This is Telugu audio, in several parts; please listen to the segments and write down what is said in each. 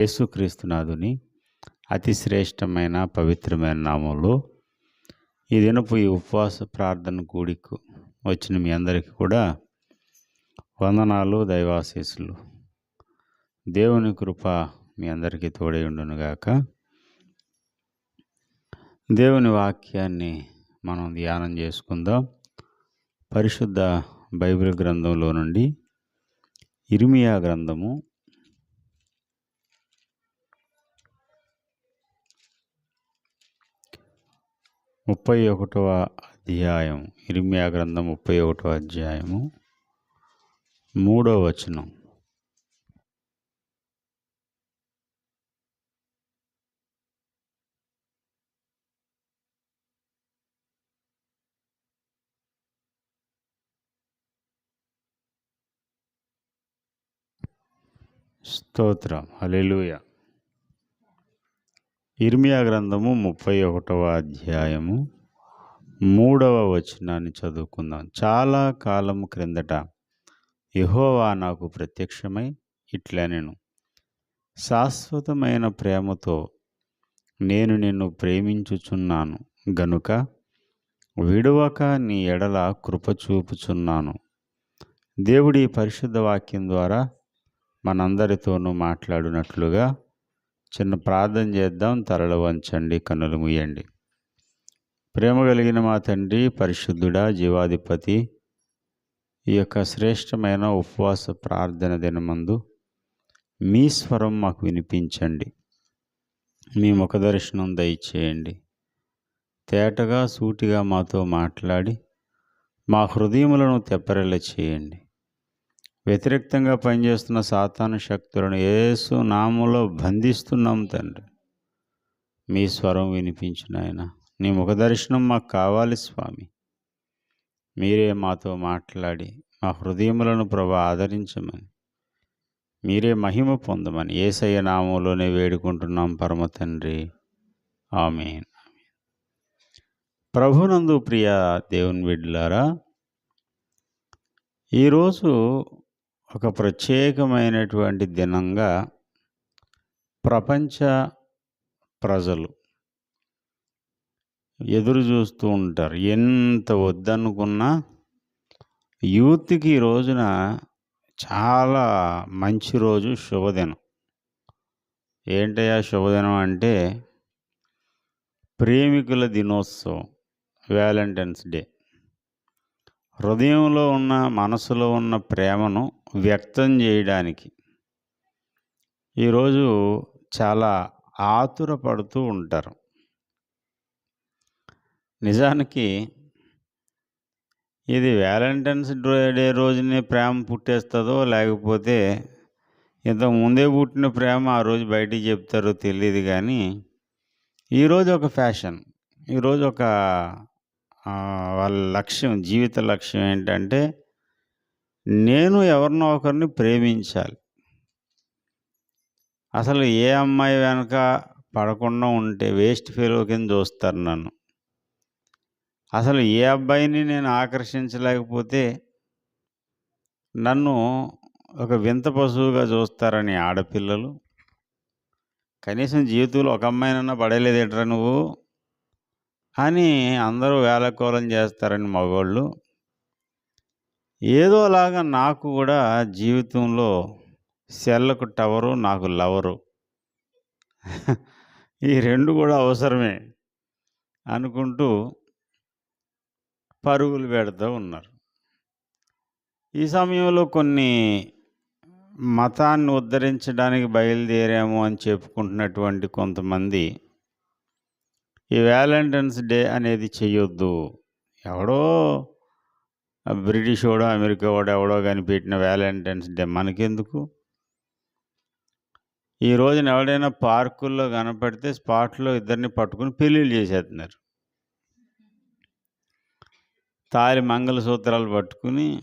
యేసుక్రీస్తునాథుని అతి శ్రేష్టమైన పవిత్రమైన నామంలో ఈ దినపు ఈ ఉపవాస ప్రార్థన కూడికు వచ్చిన మీ అందరికీ కూడా వందనాలు దైవాశీసులు దేవుని కృప మీ అందరికీ తోడై ఉండునుగాక. దేవుని వాక్యాన్ని మనం ధ్యానం చేసుకుందాం. పరిశుద్ధ బైబిల్ గ్రంథంలో నుండి ఇర్మియా గ్రంథము ముప్పై ఒకటవ అధ్యాయం ఇరిమియా గ్రంథం ముప్పై ఒకటవ అధ్యాయము మూడవ వచనం స్తోత్రం. హల్లెలూయా. ఇర్మియా గ్రంథము ముప్పై ఒకటవ అధ్యాయము మూడవ వచనాన్ని చదువుకుందాం. చాలా కాలం క్రిందట యహోవా నాకు ప్రత్యక్షమై ఇట్లా నేను శాశ్వతమైన ప్రేమతో నేను నిన్ను ప్రేమించుచున్నాను. గనుక విడవక నీ ఎడల కృప చూపుచున్నాను. దేవుడి పరిశుద్ధ వాక్యం ద్వారా మనందరితోనూ మాట్లాడినట్లుగా చిన్న ప్రార్థన చేద్దాం తరలు వంచండి కన్నులు ముయ్యండి ప్రేమ కలిగిన మా తండ్రి పరిశుద్ధుడా జీవాధిపతి ఈ యొక్క శ్రేష్టమైన ఉపవాస ప్రార్థన దినమందు మీ స్వరం మాకు వినిపించండి. మీ ముఖ దర్శనం దయచేయండి. తేటగా సూటిగా మాతో మాట్లాడి మా హృదయములను తెప్పరెల చేయండి. వ్యతిరేక్తంగా పనిచేస్తున్న సాతాను శక్తులను ఏసు నామంలో బంధిస్తున్నాం తండ్రి. మీ స్వరం వినిపించిన ఆయన నీ ముఖ దర్శనం మాకు కావాలి స్వామి. మీరే మాతో మాట్లాడి మా హృదయములను ప్రభా ఆదరించమని మీరే మహిమ పొందమని ఏసయ్య నామంలోనే వేడుకుంటున్నాం పరమ తండ్రి. ఆమె ప్రభునందు ప్రియ దేవుని బిడ్డలారా ఈరోజు ఒక ప్రత్యేకమైనటువంటి దినంగా ప్రపంచ ప్రజలు ఎదురు చూస్తూ ఉంటారు. ఎంత వద్దనుకున్నా యూత్కి ఈ రోజున చాలా మంచి రోజు శుభదినం. ఏంటయ్యా శుభదినం అంటే ప్రేమికుల దినోత్సవం వ్యాలంటైన్స్ డే. హృదయంలో ఉన్న మనసులో ఉన్న ప్రేమను వ్యక్తం చేయడానికి. ఈరోజు చాలా ఆతురపడుతూ ఉంటారు. నిజానికి ఇది వ్యాలంటైన్స్ డే రోజునే ప్రేమ పుట్టేస్తుందో లేకపోతే ఇంతకు ముందే పుట్టిన ప్రేమ ఆ రోజు బయటికి చెప్తారో తెలియదు కానీ ఈరోజు ఒక ఫ్యాషన్. ఈరోజు ఒక వాళ్ళ లక్ష్యం జీవిత లక్ష్యం ఏంటంటే నేను ఎవరినో ఒకరిని ప్రేమించాలి. అసలు ఏ అమ్మాయి వెనక పడకుండా ఉంటే వేస్ట్ ఫెలో కింద చూస్తారు నన్ను. అసలు ఏ అబ్బాయిని నేను ఆకర్షించలేకపోతే నన్ను ఒక వింత పశువుగా చూస్తారని ఆడపిల్లలు. కనీసం జీవితంలో ఒక అమ్మాయినన్నా పడలేదేట్రా నువ్వు? అని అందరూ వేలకోలం చేస్తారని మగవాళ్ళు ఏదోలాగా నాకు కూడా జీవితంలో సెల్లకు టవరు నాకు లవరు. ఈ రెండు కూడా అవసరమే అనుకుంటూ పరుగులు పెడుతూ ఉన్నారు. ఈ సమయంలో కొన్ని మతాన్ని ఉద్ధరించడానికి బయలుదేరాము అని చెప్పుకుంటున్నటువంటి కొంతమంది ఈ వ్యాలంటైన్స్ డే అనేది చేయొద్దు. ఎవడో బ్రిటిష్ వాడో అమెరికా వాడు ఎవడో కనిపెట్టిన వ్యాలంటైన్స్ డే మనకెందుకు? ఈ రోజున ఎవడైనా పార్కుల్లో కనపడితే స్పాట్లో ఇద్దరిని పట్టుకుని పెళ్ళిళ్ళు చేసేస్తున్నారు తాలి మంగళసూత్రాలు పట్టుకుని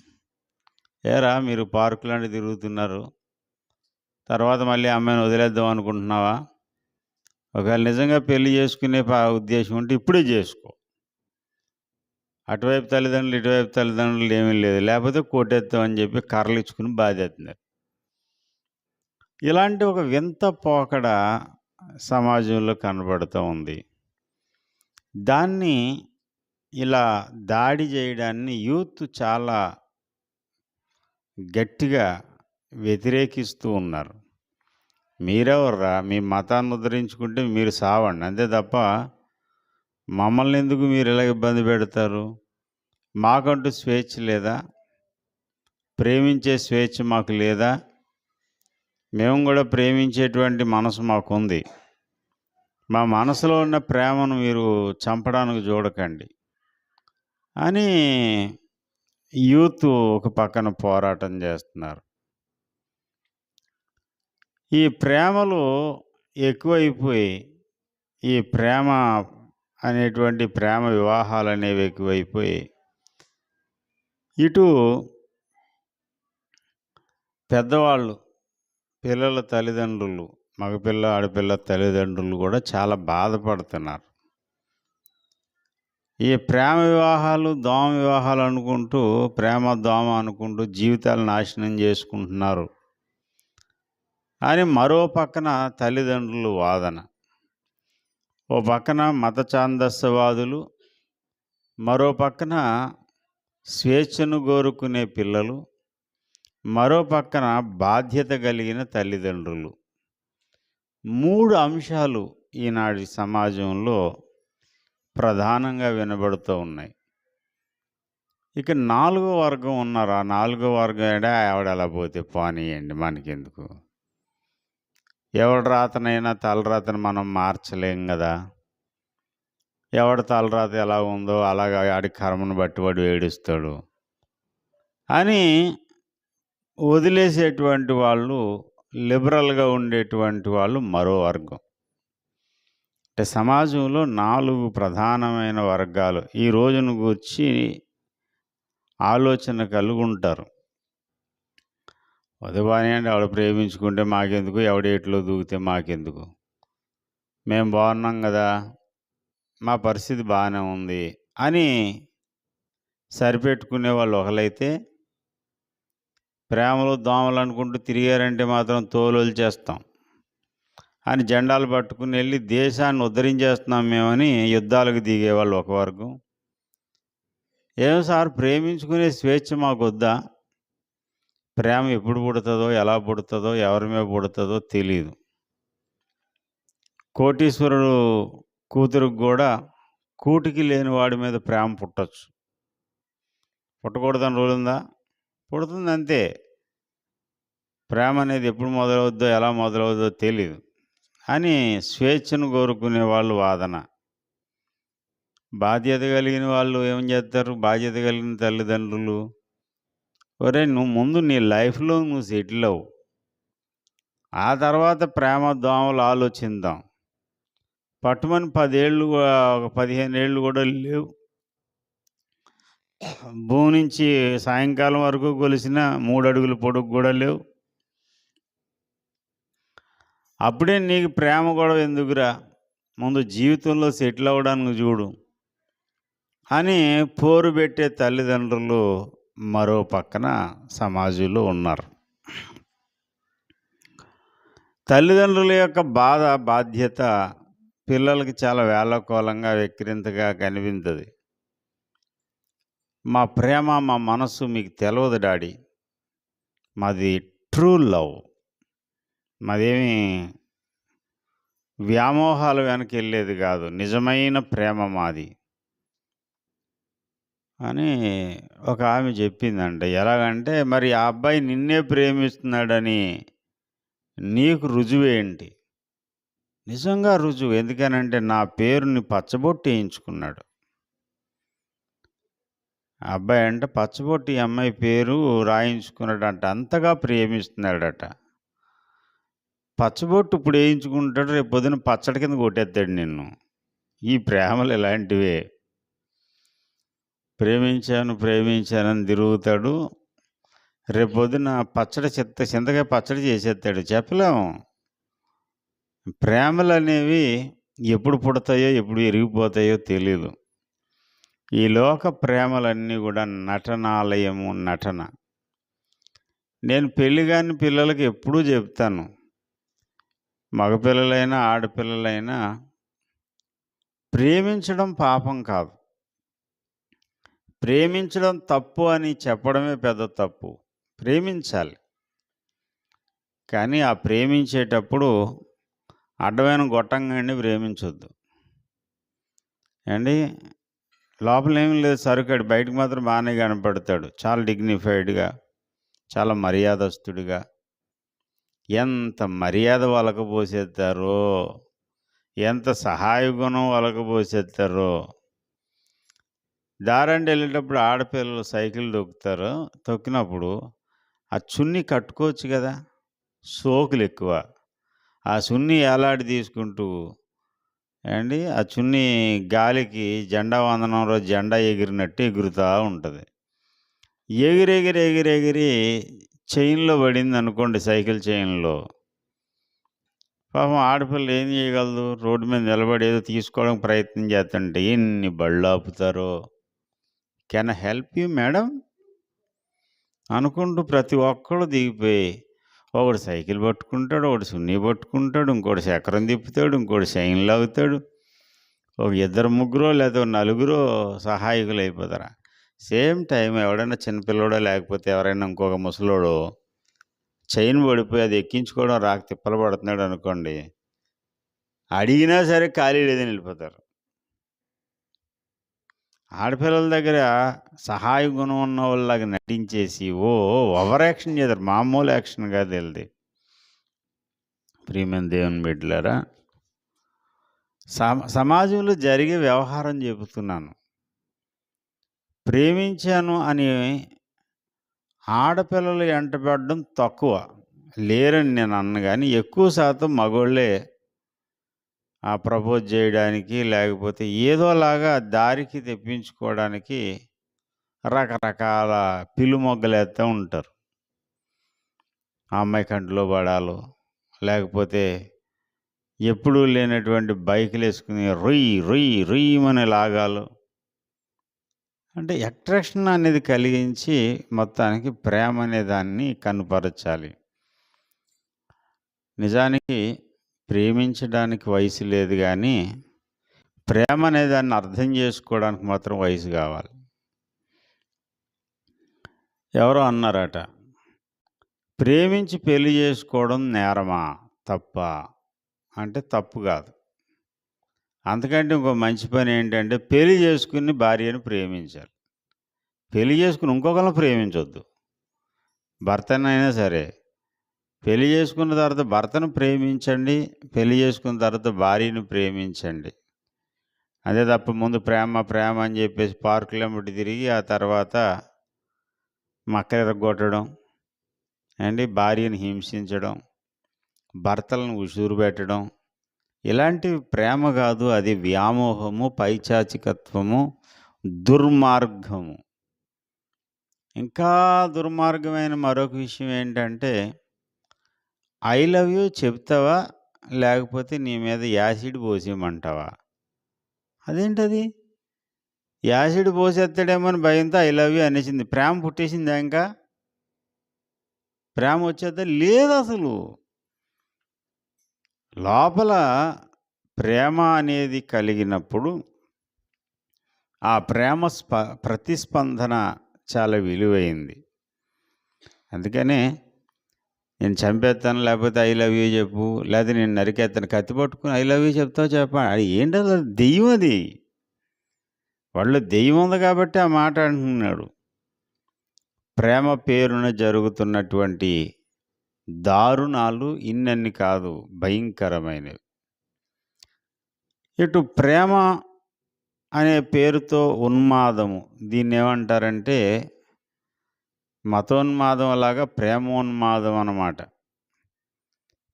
ఏరా మీరు పార్కులాంటి తిరుగుతున్నారు తర్వాత మళ్ళీ అమ్మాయిని వదిలేద్దాం అనుకుంటున్నావా? ఒకవేళ నిజంగా పెళ్ళి చేసుకునే ఉద్దేశం ఉంటే ఇప్పుడే చేసుకో. అటువైపు తల్లిదండ్రులు ఇటువైపు తల్లిదండ్రులు ఏమీ లేదు. లేకపోతే కొట్టేస్తామని చెప్పి కర్రలు ఇచ్చుకుని బాధేస్తున్నారు ఇలాంటి ఒక వింత పోకడ సమాజంలో కనబడుతూ ఉంది. దాన్ని ఇలా దాడి చేయడాన్ని యూత్ చాలా గట్టిగా వ్యతిరేకిస్తూ ఉన్నారు. మీరెవర్రా? మీ మతాన్ని ఉద్ధరించుకుంటే మీరు సావండి. అంతే తప్ప మమ్మల్ని ఎందుకు మీరు ఇలా ఇబ్బంది పెడతారు? మాకంటూ స్వేచ్ఛ లేదా? ప్రేమించే స్వేచ్ఛ మాకు లేదా? మేము కూడా ప్రేమించేటువంటి మనసు మాకుంది. మా మనసులో ఉన్న ప్రేమను మీరు చంపడానికి చూడకండి. అని యూత్ ఒక పక్కన పోరాటం చేస్తున్నారు. ఈ ప్రేమలు ఎక్కువైపోయి ఈ ప్రేమ అనేటువంటి ప్రేమ వివాహాలు అనేవి ఎక్కువైపోయి ఇటు పెద్దవాళ్ళు పిల్లల తల్లిదండ్రులు మగపిల్ల ఆడపిల్ల తల్లిదండ్రులు కూడా చాలా బాధపడుతున్నారు. ఈ ప్రేమ వివాహాలు దోమ వివాహాలు అనుకుంటూ ప్రేమ దోమ అనుకుంటూ జీవితాలు నాశనం చేసుకుంటున్నారు. అని మరో పక్కన తల్లిదండ్రులు వాదన. ఓ పక్కన మత ఛాందస్యవాదులు మరో పక్కన స్వేచ్ఛను కోరుకునే పిల్లలు మరో పక్కన బాధ్యత కలిగిన తల్లిదండ్రులు. మూడు అంశాలు ఈనాటి సమాజంలో ప్రధానంగా వినబడుతూ ఉన్నాయి. ఇక నాలుగో వర్గం ఉన్నారు? ఆ నాలుగో వర్గం ఏడా ఆవిడ అలా పోతే పోనీయండి మనకెందుకు? ఎవడి రాతనైనా తలరాతను మనం మార్చలేం కదా ఎవడి తలరాత ఎలా ఉందో అలాగ ఆడి కర్మను బట్టి వాడు ఏడుస్తాడు. అని వదిలేసేటువంటి వాళ్ళు లిబరల్గా ఉండేటువంటి వాళ్ళు మరో వర్గం. అంటే సమాజంలో నాలుగు ప్రధానమైన వర్గాలు. ఈ రోజును గురించి ఆలోచన కలిగి ఉంటారు వదిబాని అంటే ఆవిడ ప్రేమించుకుంటే మాకెందుకు? ఎవడేట్లో దూకితే మాకెందుకు? మేము బాగున్నాం కదా మా పరిస్థితి బాగానే ఉంది అని సరిపెట్టుకునే వాళ్ళు ఒకలైతే ప్రేమలు దోమలు అనుకుంటూ తిరిగారంటే మాత్రం తోలులు చేస్తాం అని జెండాలు పట్టుకుని వెళ్ళి దేశాన్ని ఉద్ధరించేస్తున్నాం మేమని యుద్ధాలకు దిగేవాళ్ళు ఒక వర్గం. ఏం సార్ ప్రేమించుకునే స్వేచ్ఛ మాకు వద్దా ప్రేమ ఎప్పుడు పుడుతుందో ఎలా పుడుతుందో ఎవరి మీద పుడుతుందో తెలియదు కోటీశ్వరుడు కూతురుకు కూడా కూటికి లేని వాడి మీద ప్రేమ పుట్టచ్చు. పుట్టకూడదని రోజుందా పుడుతుంది అంతే. ప్రేమ అనేది ఎప్పుడు మొదలవుద్దో ఎలా మొదలవుద్దో తెలియదు అని స్వేచ్ఛను కోరుకునే వాళ్ళు వాదన. బాధ్యత కలిగిన వాళ్ళు ఏం చేస్తారు? బాధ్యత కలిగిన తల్లిదండ్రులు ఒరే నువ్వు ముందు నీ లైఫ్లో నువ్వు సెటిల్ అవ్వు ఆ తర్వాత ప్రేమ దోమలు ఆలోచిద్దాం. పట్టుమని పదేళ్ళు ఒక పదిహేను ఏళ్ళు కూడా లేవు. భూమి నుంచి సాయంకాలం వరకు కొలిసిన మూడు అడుగుల పొడుగు కూడా లేవు. అప్పుడే నీకు ప్రేమ గొడవ ఎందుకురా? ముందు జీవితంలో సెటిల్ అవ్వడానికి చూడు. అని పోరు పెట్టే తల్లిదండ్రులు మరో పక్కన సమాజంలో ఉన్నారు. తల్లిదండ్రుల యొక్క బాధ బాధ్యత పిల్లలకి చాలా వేళకోలంగా వెక్కిరింతగా కనిపించదు. మా ప్రేమ మా మనసు మీకు తెలియదు డాడీ. మాది ట్రూ లవ్. మాదేమి వ్యామోహాలు వెనక వెళ్ళేది కాదు. నిజమైన ప్రేమ మాది. అని ఒక ఆమె చెప్పిందంట. ఎలాగంటే మరి ఆ అబ్బాయి నిన్నే ప్రేమిస్తున్నాడని నీకు రుజువేంటి నిజంగా రుజువు. ఎందుకనంటే నా పేరుని పచ్చబొట్టి వేయించుకున్నాడు. ఆ అబ్బాయి అంటే పచ్చబొట్టి అమ్మాయి పేరు రాయించుకున్నాడంట. అంతగా ప్రేమిస్తున్నాడట. పచ్చబొట్టు ఇప్పుడు వేయించుకుంటాడు రేపు పొద్దున పచ్చడి కింద కొట్టేస్తాడు నిన్ను. ఈ ప్రేమలు ఇలాంటివే. ప్రేమించాను ప్రేమించానని తిరుగుతాడు. రేపు పచ్చడి చెత్త చింతకాయ పచ్చడి చేసేస్తాడు. చెప్పలేము ప్రేమలు అనేవి ఎప్పుడు పుడతాయో ఎప్పుడు ఎరిగిపోతాయో తెలియదు ఈ లోక ప్రేమలన్నీ కూడా నటనాలయము నటన. నేను పెళ్ళి కాని పిల్లలకి ఎప్పుడూ చెప్తాను. మగపిల్లలైనా ఆడపిల్లలైనా ప్రేమించడం పాపం కాదు. ప్రేమించడం తప్పు అని చెప్పడమే పెద్ద తప్పు. ప్రేమించాలి. కానీ ఆ ప్రేమించేటప్పుడు అడ్డమైన గొట్టంగాండి ప్రేమించొద్దు. అండి లోపల ఏమీ లేదు సరుకాడు. బయటకు మాత్రం బాగానే కనపడతాడు. చాలా డిగ్నిఫైడ్గా చాలా మర్యాదస్తుడిగా. ఎంత మర్యాద వలకపోసేస్తారో ఎంత సహాయ గుణం వలకపోసేస్తారో దారండి వెళ్ళేటప్పుడు ఆడపిల్లలు సైకిల్ తొక్కుతారు. తొక్కినప్పుడు ఆ చున్నీ కట్టుకోవచ్చు కదా! సోకులు ఎక్కువ. ఆ చున్నీ ఏలాడి తీసుకుంటూ అండి? ఆ చున్నీ గాలికి జెండా వందనం రోజు జెండా ఎగిరినట్టు ఎగురుతూ ఉంటుంది. ఎగిరెగిరి ఎగిరెగిరి ఎగిరి చైన్లో పడింది అనుకోండి సైకిల్ చైన్లో. పాపం ఆడపిల్ల ఏం చేయగలదు? రోడ్డు మీద నిలబడి ఏదో తీసుకోవడానికి ప్రయత్నం చేస్తుంటే ఎన్ని బళ్ళు ఆపుతారో! Can help you madam? అనుకుంటూ ప్రతి ఒక్కడు దిగిపోయి ఒకడు సైకిల్ పట్టుకుంటాడు ఒకడు సున్నీ పట్టుకుంటాడు ఇంకోటి చక్రం తిప్పుతాడు ఇంకోటి చైన్ లాగుతాడు. ఒక ఇద్దరు ముగ్గురో లేదా నలుగురో సహాయకులు అయిపోతారా? సేమ్ టైం ఎవడైనా చిన్నపిల్లడో లేకపోతే ఎవరైనా ఇంకొక ముసలోడు చైన్ పడిపోయి అది ఎక్కించుకోవడం రాక తిప్పలు పడుతున్నాడు అనుకోండి అడిగినా సరే ఖాళీ లేదని వెళ్ళిపోతారు. ఆడపిల్లల దగ్గర సహాయ గుణం ఉన్న వాళ్ళలాగా నటించేసి ఓ ఓవర్ యాక్షన్ చేస్తారు మామూలు యాక్షన్ కాదు వెళ్ళది. ప్రియమైన దేవుని బిడ్డలారా సమ సమాజంలో జరిగే వ్యవహారం చెబుతున్నాను. ప్రేమించాను అని ఆడపిల్లలు ఎంటబడడం తక్కువ. లేరని నేను అన్న కానీ ఎక్కువ శాతం మగోళ్ళే ఆ ప్రపోజ్ చేయడానికి లేకపోతే ఏదోలాగా దారికి తెప్పించుకోవడానికి రకరకాల పిలుమొగ్గలేస్తూ ఉంటారు. ఆ అమ్మాయి కంటిలో పడాలో లేకపోతే ఎప్పుడూ లేనటువంటి బైకులు వేసుకుని రొయ్యి రొయ్యి రొయ్యమని లాగాలు. అంటే అట్రాక్షన్ అనేది కలిగించి మొత్తానికి ప్రేమ అనే దాన్ని కనుపరచాలి. నిజానికి ప్రేమించడానికి వయసు లేదు కానీ ప్రేమ అనే దాన్ని అర్థం చేసుకోవడానికి మాత్రం వయసు కావాలి. ఎవరో అన్నారట ప్రేమించి పెళ్ళి చేసుకోవడం నేరమా? తప్ప? అంటే తప్పు కాదు. అంతకంటే ఇంకో మంచి పని ఏంటంటే పెళ్ళి చేసుకుని భార్యను ప్రేమించాలి. పెళ్ళి చేసుకుని ఇంకొకరిని ప్రేమించొద్దు. భర్తనైనా సరే పెళ్ళి చేసుకున్న తర్వాత భర్తను ప్రేమించండి పెళ్ళి చేసుకున్న తర్వాత భార్యను ప్రేమించండి. అదే తప్ప ముందు ప్రేమ ప్రేమ అని చెప్పేసి పార్కులు వెంబడి తిరిగి ఆ తర్వాత మక్కలు ఎరగొట్టడం అండి భార్యను హింసించడం భర్తలను ఉసూరు పెట్టడం ఇలాంటి ప్రేమ కాదు అది వ్యామోహము పైచాచికత్వము దుర్మార్గము. ఇంకా దుర్మార్గమైన మరొక విషయం ఏంటంటే ఐ లవ్ యూ చెప్తావా? లేకపోతే నీ మీద యాసిడ్ పోసేయమంటావా? అదేంటది? యాసిడ్ పోసేస్తాడేమో అని భయంతో ఐ లవ్ యూ అనేసింది. ప్రేమ పుట్టేసిందా ఇంకా? ప్రేమ వచ్చేద్దా? లేదు అసలు లోపల ప్రేమ అనేది కలిగినప్పుడు ఆ ప్రేమ స్ప ప్రతిస్పందన చాలా విలువైంది. అందుకనే నేను చంపేస్తాను లేకపోతే ఐ లవ్ యూ చెప్పు లేకపోతే నేను నరికేస్తాను కత్తి పట్టుకుని ఐ లవ్ యూ చెప్తావు చెప్ప అది ఏంటి అసలు దెయ్యం అది. వాళ్ళు దెయ్యం ఉంది కాబట్టి ఆ మాట అంటున్నాడు. ప్రేమ పేరున జరుగుతున్నటువంటి దారుణాలు ఇన్నన్ని కాదు భయంకరమైనవి. ఇటు ప్రేమ అనే పేరుతో ఉన్మాదము. దీన్ని ఏమంటారంటే మతోన్మాదం లాగా ప్రేమోన్మాదం అన్నమాట.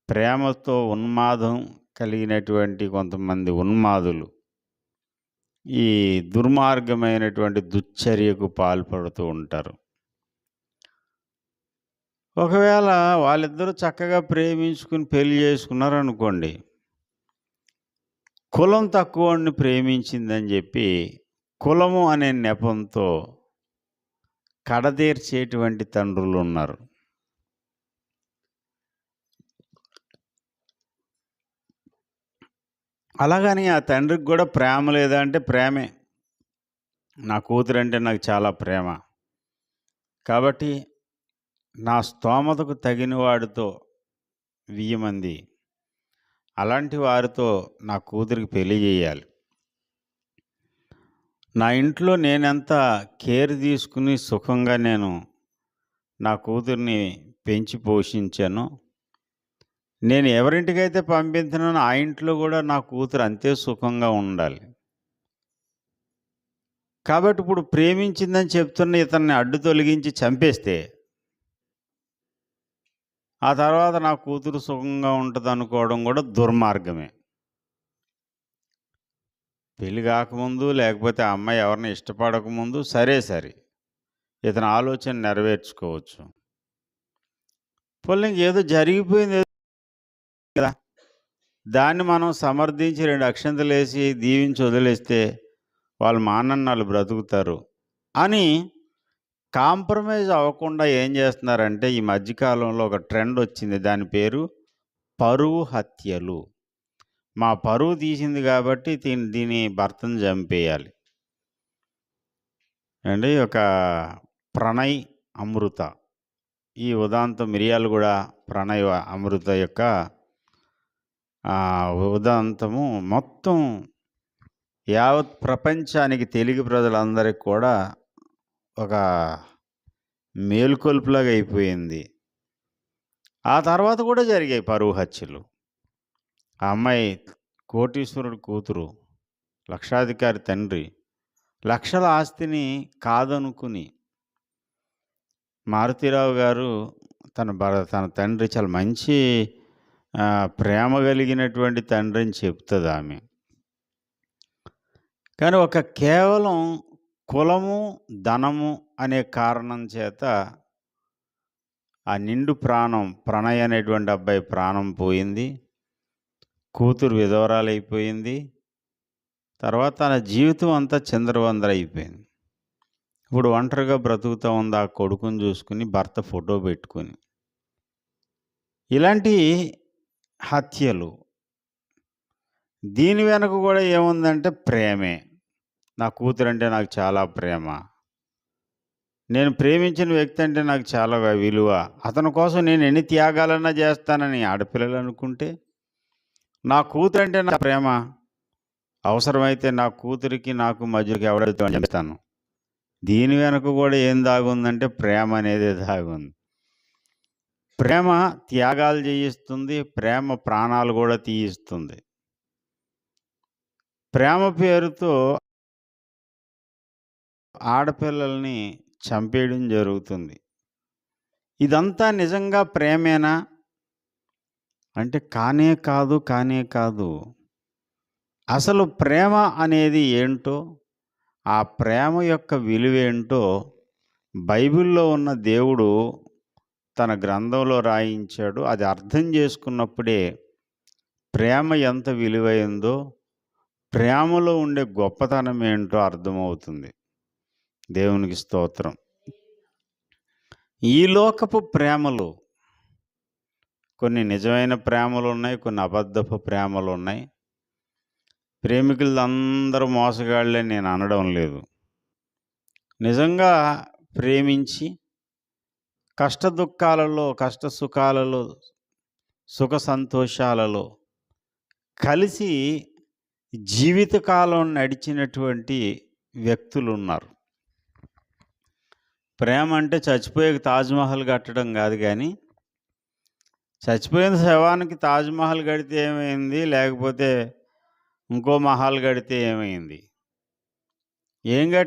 ప్రేమతో ఉన్మాదం కలిగినటువంటి కొంతమంది ఉన్మాదులు ఈ దుర్మార్గమైనటువంటి దుశ్చర్యకు పాల్పడుతూ ఉంటారు. ఒకవేళ వాళ్ళిద్దరూ చక్కగా ప్రేమించుకుని పెళ్ళి చేసుకున్నారు అనుకోండి కులం తక్కువని ప్రేమించిందని చెప్పి కులము అనే నెపంతో కడదీర్చేటువంటి తండ్రులు ఉన్నారు అలాగని ఆ తండ్రికి కూడా ప్రేమ లేదా అంటే ప్రేమే. నా కూతురు అంటే నాకు చాలా ప్రేమ. కాబట్టి నా స్తోమతకు తగిన వాడితో వెయ్యి మంది అలాంటి వారితో నా కూతురికి పెళ్ళి చేయాలి. నా ఇంట్లో నేనెంత కేర్ తీసుకుని సుఖంగా నేను నా కూతుర్ని పెంచి పోషించాను నేను ఎవరింటికైతే పంపించినా ఆ ఇంట్లో కూడా నా కూతురు అంతే సుఖంగా ఉండాలి. కాబట్టి ఇప్పుడు ప్రేమించిందని చెప్తున్న ఇతన్ని అడ్డు తొలగించి చంపేస్తే ఆ తర్వాత నా కూతురు సుఖంగా ఉంటుంది అనుకోవడం కూడా దుర్మార్గమే. పెళ్ళి కాకముందు లేకపోతే ఆ అమ్మాయి ఎవరిని ఇష్టపడకముందు సరే సరే ఇతని ఆలోచన నెరవేర్చుకోవచ్చు. పోనీ ఏదో జరిగిపోయింది కదా. దాన్ని మనం సమర్థించి రెండు అక్షంతలు వేసి దీవించి వదిలేస్తే వాళ్ళు మానన్నాళ్ళు బ్రతుకుతారు అని కాంప్రమైజ్ అవ్వకుండా ఏం చేస్తున్నారంటే ఈ మధ్యకాలంలో ఒక ట్రెండ్ వచ్చింది దాని పేరు పరువు హత్యలు. మా పరువు తీసింది కాబట్టి దీని దీని భర్తను చంపేయాలి. అండి ఒక ప్రణయ్ అమృత. ఈ ఉదాంతం మిరియాలు కూడా ప్రణయ్ అమృత యొక్క ఉదాంతము మొత్తం యావత్ ప్రపంచానికి తెలుగు ప్రజలందరికీ కూడా ఒక మేలుకొల్పులాగా అయిపోయింది. ఆ తర్వాత కూడా జరిగాయి పరువు హత్యలు. ఆ అమ్మాయి కోటీశ్వరుడు కూతురు లక్షాధికారి తండ్రి. లక్షల ఆస్తిని కాదనుకుని మారుతీరావు గారు తన భర తన తండ్రి చాలా మంచి ప్రేమ కలిగినటువంటి తండ్రి అని చెప్తుంది ఆమె. కానీ ఒక కేవలం కులము ధనము అనే కారణం చేత ఆ నిండు ప్రాణం ప్రణయ్ అనేటువంటి అబ్బాయి ప్రాణం పోయింది. కూతురు విధవరాలైపోయింది. తర్వాత తన జీవితం అంతా చంద్రవందర అయిపోయింది ఇప్పుడు ఒంటరిగా బ్రతుకుతూ ఉంది ఆ కొడుకుని చూసుకుని భర్త ఫోటో పెట్టుకుని. ఇలాంటి హత్యలు. దీని వెనక కూడా ఏముందంటే ప్రేమే. నా కూతురు అంటే నాకు చాలా ప్రేమ. నేను ప్రేమించిన వ్యక్తి అంటే నాకు చాలా విలువ. అతని కోసం నేను ఎన్ని త్యాగాలన్నా చేస్తానని ఆడపిల్లలు అనుకుంటే నా కూతురు అంటే నా ప్రేమ. అవసరమైతే నా కూతురికి నాకు మధ్యకి ఎవరైతే చెప్తాను. దీని వెనక కూడా ఏం దాగుందంటే ప్రేమ అనేది దాగుంది. ప్రేమ త్యాగాలు చేయిస్తుంది ప్రేమ ప్రాణాలు కూడా తీయిస్తుంది. ప్రేమ పేరుతో ఆడపిల్లల్ని చంపేయడం జరుగుతుంది. ఇదంతా నిజంగా ప్రేమేనా? అంటే కానే కాదు కానే కాదు. అసలు ప్రేమ అనేది ఏంటో ఆ ప్రేమ యొక్క విలువేంటో బైబిల్లో ఉన్న దేవుడు తన గ్రంథంలో రాయించాడు. అది అర్థం చేసుకున్నప్పుడే ప్రేమ ఎంత విలువైందో ప్రేమలో ఉండే గొప్పతనం ఏంటో అర్థమవుతుంది. దేవునికి స్తోత్రం. ఈ లోకపు ప్రేమలు కొన్ని నిజమైన ప్రేమలు ఉన్నాయి కొన్ని అబద్ధపు ప్రేమలు ఉన్నాయి ప్రేమికులు అందరూ మోసగాళ్ళే నేను అనడం లేదు. నిజంగా ప్రేమించి కష్ట దుఃఖాలలో కష్ట సుఖాలలో సుఖ సంతోషాలలో కలిసి జీవితకాలం నడిచినటువంటి వ్యక్తులు ఉన్నారు ప్రేమ అంటే చచ్చిపోయే తాజ్మహల్ కట్టడం కాదు కానీ చచ్చిపోయిన శవానికి తాజ్మహల్ గడితే ఏమైంది? లేకపోతే ఇంకో మహల్ గడితే ఏమైంది? ఏం కట్టి